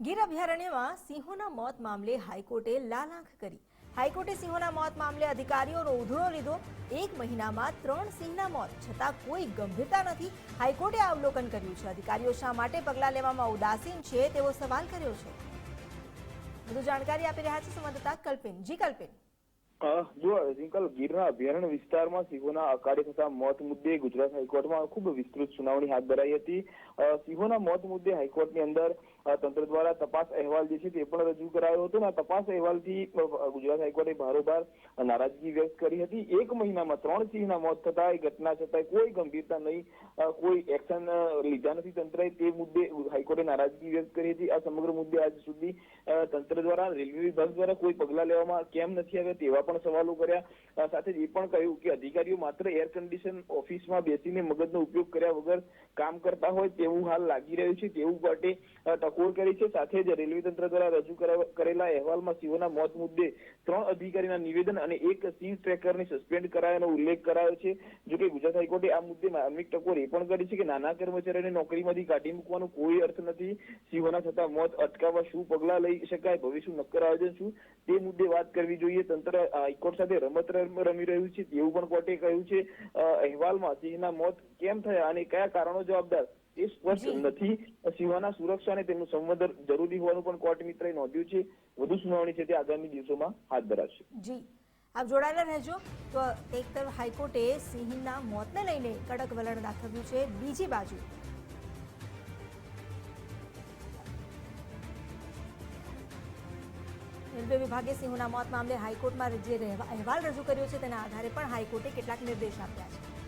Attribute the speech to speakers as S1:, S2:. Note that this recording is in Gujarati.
S1: ગીર અભયારણ્યમાં સિંહોના મોત મામલે હાઈકોર્ટે લાલાંખ કરી. હાઈકોર્ટે સિંહોના મોત મામલે અધિકારીઓનો ઉધળો લીધો. એક મહિનામાં ત્રણ સિંહના મોત, છતાં કોઈ ગંભીરતા નથી. હાઈકોર્ટે અવલોકન કર્યું છે. અધિકારીઓ શા માટે પગલાં લેવામાં ઉદાસીન છે તેવો સવાલ કર્યો છે. વધુ જાણકારી આપી રહ્યા છે સંવાદદાતા કલ્પિન. જી કલ્પિન.
S2: જો રિંકલ ગીરના અભયારણ્ય વિસ્તારમાં સિંહોના અકાળે થતા મોત મુદ્દે ગુજરાત હાઈકોર્ટમાં ખૂબ વિસ્તૃત સુનાવણી હાથ ધરાઈ હતી. સિંહોના મોત મુદ્દે હાઈકોર્ટની અંદર તંત્ર દ્વારા તપાસ અહેવાલ જે છે તે પણ રજૂ કરાયો હતો અને તપાસ અહેવાલથી ગુજરાત હાઈકોર્ટે ભારોભાર નારાજગી વ્યક્ત કરી હતી. એક મહિનામાં ત્રણ સિંહના મોત થતા એ ઘટના છતાંય કોઈ ગંભીરતા નહીં કોઈ એક્શન લીધા નથી તંત્રએ તે મુદ્દે હાઈકોર્ટે નારાજગી વ્યક્ત કરી હતી. આ સમગ્ર મુદ્દે આજ સુધી તંત્ર દ્વારા, રેલવે વિભાગ દ્વારા કોઈ પગલાં લેવામાં કેમ નથી આવ્યા તેવા પણ સવાલો કર્યા. સાથે જ એ પણ કહ્યું કે અધિકારીઓ માત્ર એર કન્ડિશન ઓફિસમાં બેસીને મગજનો ઉપયોગ કર્યા વગર કામ કરતા હોય તેવું હાલ લાગી રહ્યું છે. તેવું માટે ટકોર કરી છે. સાથે જ રેલવે તંત્ર દ્વારા રજૂ કરેલા અહેવાલમાં સિંહોના મોત મુદ્દે ત્રણ અધિકારીના નિવેદન અને એક સિંહ ટ્રેકરને સસ્પેન્ડ કરાયાનો ઉલ્લેખ કરાયો છે. જોકે ગુજરાત હાઈકોર્ટે આ મુદ્દે માર્મિક ટકોર એ પણ કરી છે કે નાના કર્મચારીઓને નોકરીમાંથી કાઢી મૂકવાનો કોઈ અર્થ નથી. સિંહોના થતા મોત અટકાવવા શું પગલાં લઈ શકાય? ભવિષ્યનું નક્કર આયોજન શું? તે મુદ્દે વાત કરવી જોઈએ. તંત્ર હાઈકોર્ટ સાથે રમત રમી રહ્યું છે તેવું પણ કોર્ટે કહ્યું છે. અહેવાલમાં સિંહના મોત કેમ થયા અને કયા કારણો જવાબદાર એ સ્પષ્ટ નથી. સિંહના સુરક્ષા અને તેમનું સંવર્ધન જરૂરી હોવાનું પણ કોર્ટ મિત્રએ નોંધ્યું છે. વધુ સુનાવણી છે તે આગામી દિવસોમાં હાથ ધરાશે.
S1: જી. આપ જોડાયેલા રહેજો. તો એક તરફ હાઈકોર્ટે સિંહના મોતને લઈને કડક વલણ દાખવ્યું છે. બીજી બાજુ રેલવે વિભાગે સિંહોના મોત મામલે હાઈકોર્ટમાં જે અહેવાલ રજૂ કર્યો છે તેના આધારે પણ હાઈકોર્ટે કેટલાક નિર્દેશ આપ્યા છે.